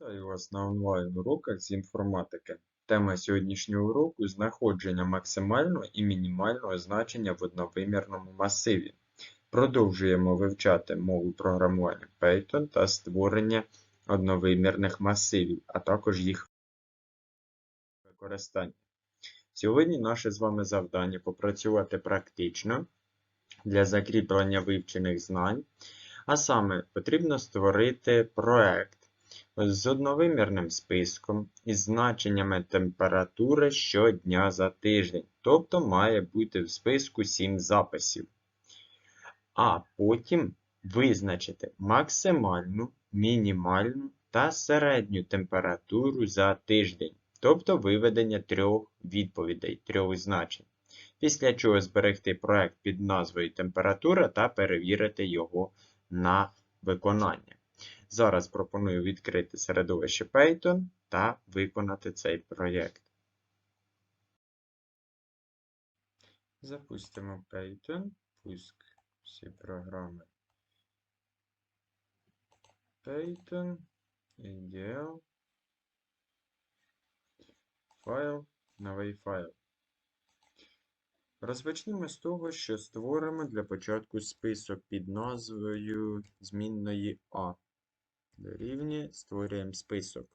Вітаю вас на онлайн-уроках з інформатики. Тема сьогоднішнього уроку знаходження максимального і мінімального значення в одновимірному масиві. Продовжуємо вивчати мову програмування Python та створення одновимірних масивів, а також їх використання. Сьогодні наше з вами завдання попрацювати практично для закріплення вивчених знань, а саме потрібно створити проект з одновимірним списком із значеннями температури щодня за тиждень. Тобто має бути в списку 7 записів. А потім визначити максимальну, мінімальну та середню температуру за тиждень. Тобто виведення трьох відповідей, трьох значень. Після чого зберегти проект під назвою температура та перевірити його на виконання. Зараз пропоную відкрити середовище Python та виконати цей проєкт. Запустимо Python, пуск всі програми. Python, ideal, файл, новий файл. Розпочнемо з того, що створимо для початку список під назвою змінної А. Дорівнює, створюємо список.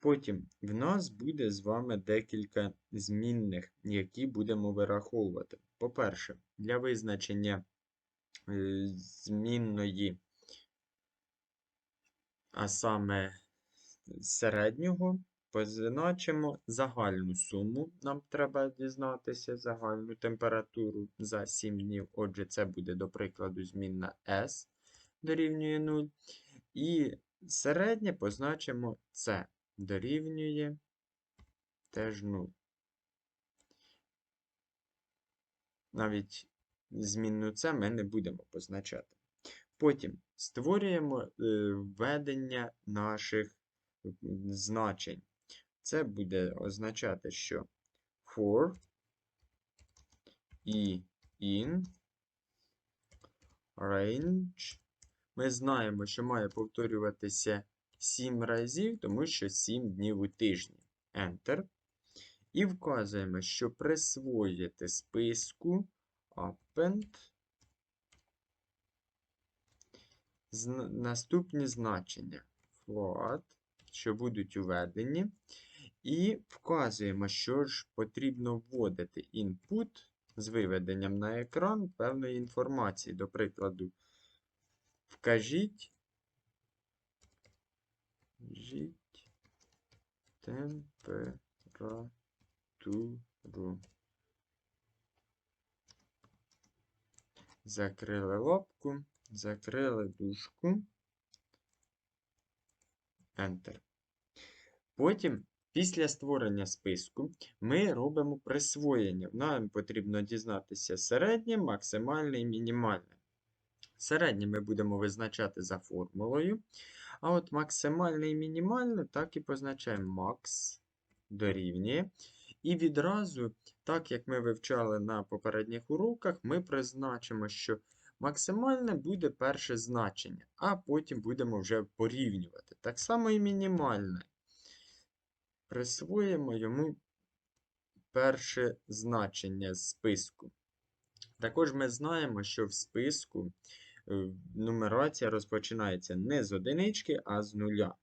Потім в нас буде з вами декілька змінних, які будемо вираховувати. По-перше, для визначення е, змінної, а саме середнього, позначимо загальну суму. Нам треба дізнатися загальну температуру за 7 днів. Отже, це буде, до прикладу, змінна S дорівнює 0. І середнє позначимо С дорівнює теж 0. Навіть змінну С ми не будемо позначати. Потім створюємо е, введення наших значень. Це буде означати, що for і in range ми знаємо, що має повторюватися 7 разів, тому що 7 днів у тижні. Enter. І вказуємо, що присвоїти списку append наступні значення float, що будуть уведені. І вказуємо, що ж потрібно вводити input з виведенням на екран певної інформації, до прикладу, Вкажіть. Вкажіть температуру. Закрили лапку, закрили дужку. Enter. Потім, після створення списку, ми робимо присвоєння. Нам потрібно дізнатися середнє, максимальне і мінімальне. Середнє ми будемо визначати за формулою. А от максимальне і мінімальне так і позначаємо max дорівнює. І відразу, так як ми вивчали на попередніх уроках, ми призначимо, що максимальне буде перше значення, а потім будемо вже порівнювати. Так само і мінімальне. Присвоїмо йому перше значення з списку. Також ми знаємо, що в списку нумерація розпочинається не з одинички, а з нуля.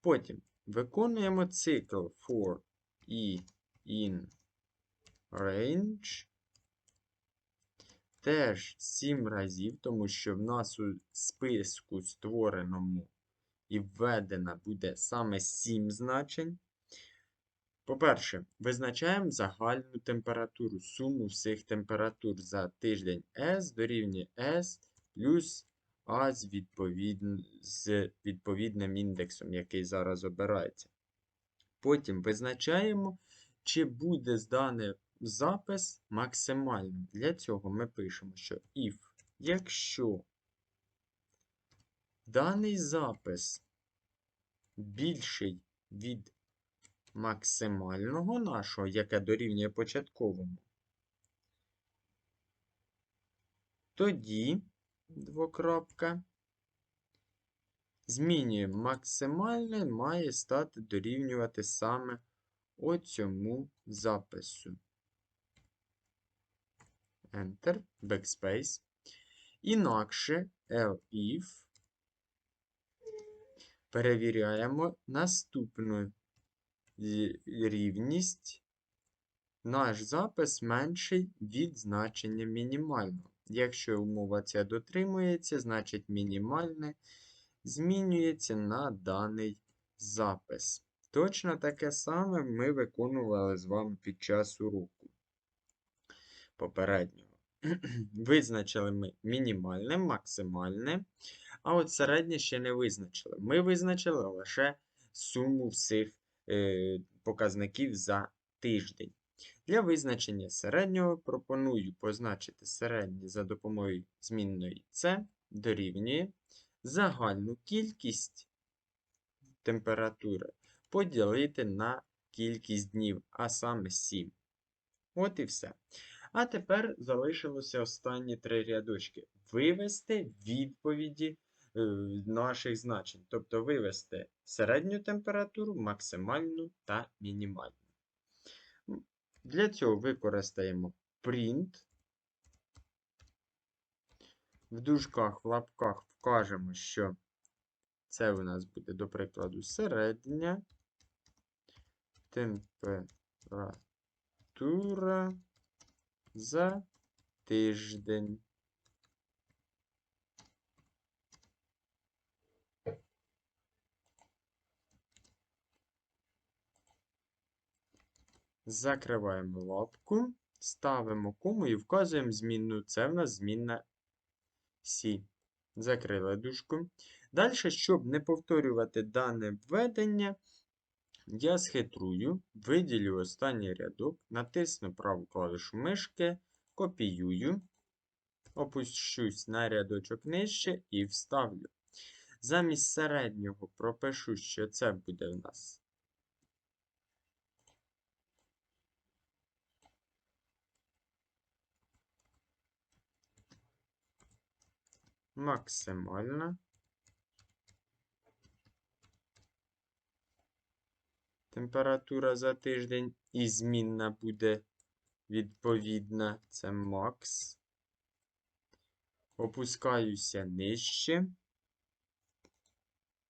Потім виконуємо цикл for і in range. Теж 7 разів, тому що в нас у списку створеному і введено буде саме 7 значень. По-перше, визначаємо загальну температуру, суму всіх температур за тиждень S дорівнює S плюс А з, відповідн... з відповідним індексом, який зараз обирається. Потім визначаємо, чи буде зданий запис максимальним. Для цього ми пишемо, що if, якщо даний запис більший від максимального нашого, яке дорівнює початковому, тоді двокрапка. Змінюємо максимальне має стати дорівнювати саме оцьому запису. Enter, Backspace. Інакше elif перевіряємо наступну рівність. Наш запис менший від значення мінімального. Якщо умова ця дотримується, значить мінімальне змінюється на даний запис. Точно таке саме ми виконували з вами під час уроку попереднього. Визначили ми мінімальне, максимальне, а от середнє ще не визначили. Ми визначили лише суму всіх е, показників за тиждень. Для визначення середнього пропоную позначити середнє за допомогою змінної С дорівнює загальну кількість температури поділити на кількість днів, а саме 7. От і все. А тепер залишилося останні три рядочки. Вивести відповіді е, наших значень. Тобто вивести середню температуру, максимальну та мінімальну. Для цього використаємо print. В дужках, в лапках вкажемо, що це у нас буде, до прикладу, середня температура за тиждень. Закриваємо лапку, ставимо кому і вказуємо змінну. Це в нас змінна Сі. Закрили дужку. Далі, щоб не повторювати дане введення, я схитрую, виділю останній рядок, натисну праву клавішу мишки, копіюю, опущусь на рядочок нижче і вставлю. Замість середнього пропишу, що це буде в нас максимальна температура за тиждень і змінна буде відповідна. Це макс. Опускаюся нижче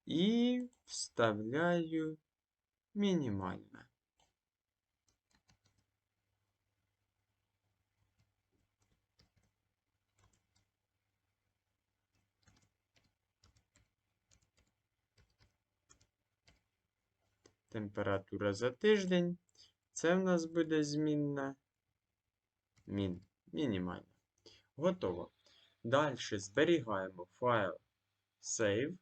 і вставляю мінімальна. Температура за тиждень. Це в нас буде змінна мін. Мінімальна. Готово. Далі зберігаємо файл Save.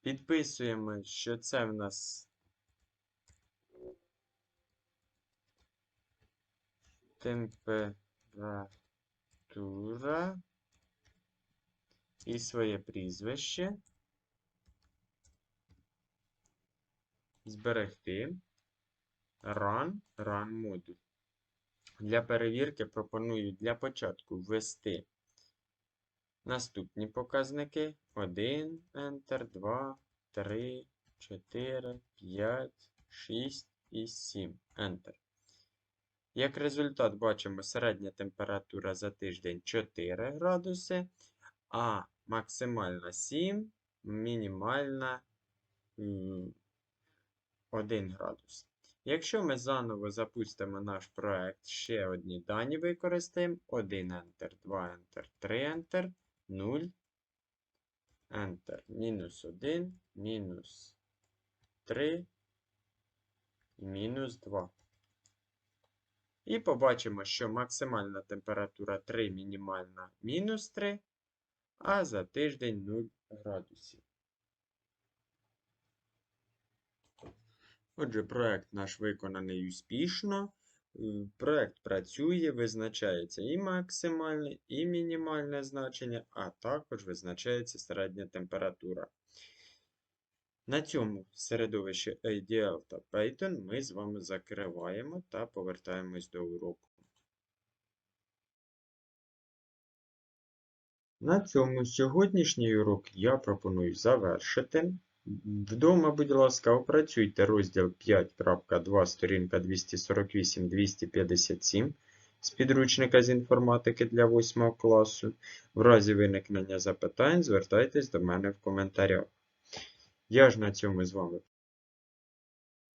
Підписуємо, що це в нас температура і своє прізвище. Зберегти. Run, Run модуль. Для перевірки пропоную для початку ввести наступні показники. 1, Enter, 2, 3, 4, 5, 6 і 7. Enter. Як результат бачимо середня температура за тиждень 4 градуси, а максимальна 7, мінімальна 1 градус. Якщо ми заново запустимо наш проект, ще одні дані використаємо. 1 Enter, 2 Enter, 3 Enter, 0, Enter, мінус 1, мінус 3 мінус 2. І побачимо, що максимальна температура 3, мінімальна мінус 3, а за тиждень 0 градусів. Отже, проект наш виконаний успішно. Е, Проект працює, визначається і максимальне, і мінімальне значення, а також визначається середня температура. На цьому середовище IDL та Python ми з вами закриваємо та повертаємось до уроку. На цьому сьогоднішній урок я пропоную завершити. Вдома, будь ласка, опрацюйте розділ 5.2, сторінка 248-257 з підручника з інформатики для 8 класу. В разі виникнення запитань звертайтесь до мене в коментарях. Я ж на цьому з вами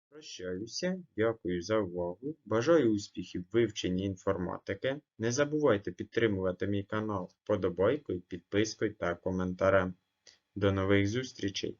прощаюся. Дякую за увагу. Бажаю успіхів в вивченні інформатики. Не забувайте підтримувати мій канал вподобайкою, підпискою та коментарем. До нових зустрічей!